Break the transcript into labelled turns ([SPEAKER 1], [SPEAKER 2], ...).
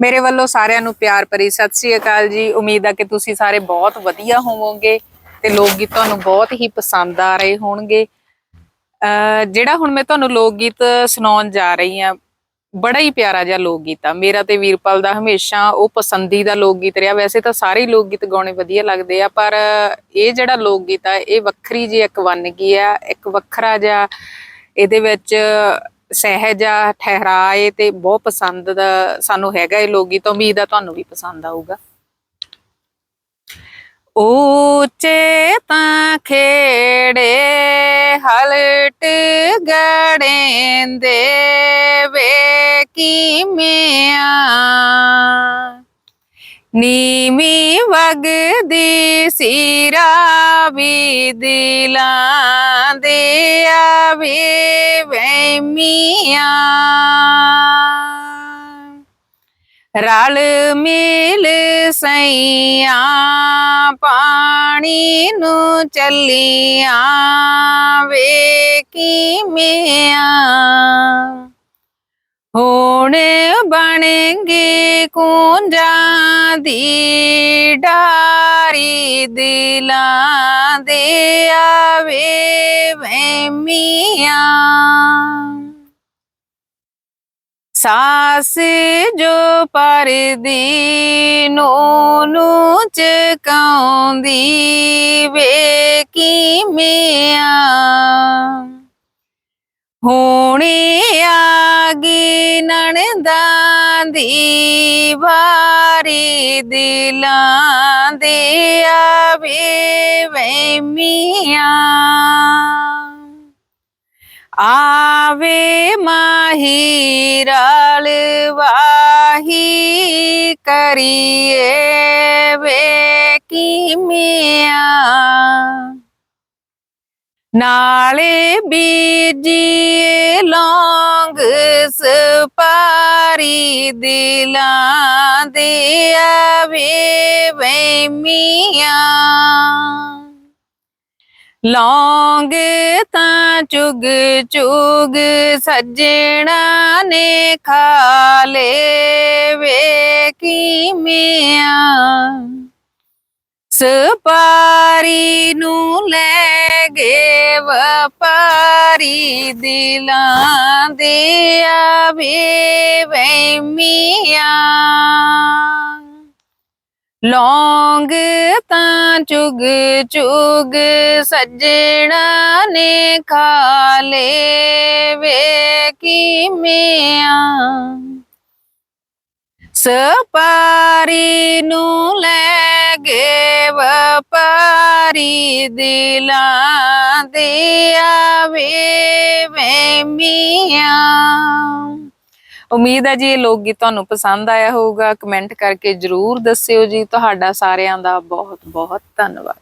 [SPEAKER 1] ਮੇਰੇ ਵੱਲੋਂ ਸਾਰਿਆਂ ਨੂੰ ਪਿਆਰ ਭਰੀ ਸਤਿ ਸ੍ਰੀ ਅਕਾਲ ਜੀ। ਉਮੀਦ ਆ ਕਿ ਤੁਸੀਂ ਸਾਰੇ ਬਹੁਤ ਵਧੀਆ ਹੋਵੋਗੇ ਤੇ ਲੋਕ ਗੀਤ ਤੁਹਾਨੂੰ ਬਹੁਤ ਹੀ ਪਸੰਦ ਆ ਰਹੇ ਹੋਣਗੇ। ਅਹ ਜਿਹੜਾ ਹੁਣ ਮੈਂ ਤੁਹਾਨੂੰ ਲੋਕ ਗੀਤ ਸੁਣਾਉਣ ਜਾ ਰਹੀ ਆ ਬੜਾ ਹੀ ਪਿਆਰਾ ਜਿਹਾ ਲੋਕ ਗੀਤ ਆ। ਮੇਰਾ ਤੇ ਵੀਰਪਾਲ ਦਾ ਹਮੇਸ਼ਾ ਉਹ ਪਸੰਦੀਦਾ ਲੋਕ ਗੀਤ ਰਿਹਾ। ਵੈਸੇ ਤਾਂ ਸਾਰੇ ਹੀ ਲੋਕ ਗੀਤ ਗਾਉਣੇ ਵਧੀਆ ਲੱਗਦੇ ਆ, ਪਰ ਇਹ ਜਿਹੜਾ ਲੋਕ ਗੀਤ ਆ, ਇਹ ਵੱਖਰੀ ਜਿਹੀ ਇੱਕ ਵੰਨਗੀ ਆ, ਇੱਕ ਵੱਖਰਾ ਜਿਹਾ ਇਹਦੇ ਵਿੱਚ ਸਹਿਜ ਆ, ਠਹਿਰਾਏ ਤੇ ਬਹੁਤ ਪਸੰਦ ਦਾ ਸਾਨੂੰ ਹੈਗਾ ਇਹ ਲੋਕ ਗੀਤ, ਉਮੀਦ ਆ ਤੁਹਾਨੂੰ ਵੀ ਪਸੰਦ ਆਊਗਾ। ਉੱਚੇ ਤਾਂ ਖੇੜੇ ਹਲਟ ਗੜੇਂਦੇ ਵੇ ਕੀਮਿਆਂ ਨੀਮੀ ਵਗਦੀ ਸੀਰਾ ਵੀ ਦਿਲਾਂ ਦੇ ਆਵੇ ਮੀਆਂ। ਰਲ ਮਿਲ ਸਈਆਂ, ਪਾਣੀ ਨੂੰ ਚੱਲੀਆਂ, ਵੇ ਕੀ ਕੀਮਿਆਂ। ਹੁਣ ਬਣਗੇ ਕੁੰਜਾਂ ਦੀ ਡਾਰੀ ਦਿਲਾਂ ਦੇ ਆਵੇ ਵਹਿਮੀਆਂ ਸਾਸ ਜੋ ਪਰਦੀ ਨੂੰ ਨੂੰ ਚਕਾਉਂਦੀ ਵੇ ਕੀਮਿਆਂ ਹੁਣੇ ਆਗੀ ਨਣਦਾਂ ਦੀ ਵਾਰੀ ਦਿਲਾਂ ਦੇ ਆਵੇ ਵਹਿਮੀਆਂ ਆਵੇ ਮਾਹੀ ਰਲ ਵਾਹੀ ਕਰੀਏ ਵੇ ਕੀਮਿਆਂ। ਨਾਲੇ ਬੀਜੀ ਲੌਂਗ ਸਪਾ ਦਿਲਾਂ ਦੇ ਆਵੇ ਵਹਿਮੀਆਂ ਲੌਂਗ ਤਾਂ ਚੁਗ ਚੁਗ ਸੱਜਣਾ ਨੇ ਖਾ ਲੇ ਵੇ ਕੀਮਿਆਂ ਸਪਾਰੀ ਨੂੰ ਲੈ ਗੇ ਵਪਾਰੀ ਦਿਲਾਂ ਦੇ ਆਵੇ ਵਹਿਮੀਆਂ। ਲੌਂਗ ਤਾਂ ਚੁਗ ਚੁਗ ਸੱਜਣਾ ਨੇ ਖਾ ਲੇ ਵੇ ਕੀਮਿਆਂ। ਸਪਾਰੀ ਨੂੰ ਵਪਾਰੀ ਦਿਲਾਂ ਦੇ ਆਵੇ ਵਹਿਮੀਆਂ ਉਮੀਦ ਹੈ ਜੀ ਇਹ ਲੋਕ ਗੀਤ ਤੁਹਾਨੂੰ ਪਸੰਦ ਆਇਆ ਹੋਊਗਾ। ਕਮੈਂਟ ਕਰਕੇ ਜਰੂਰ ਦੱਸਿਓ ਜੀ। ਤੁਹਾਡਾ ਸਾਰਿਆਂ ਦਾ ਬਹੁਤ ਬਹੁਤ ਧੰਨਵਾਦ।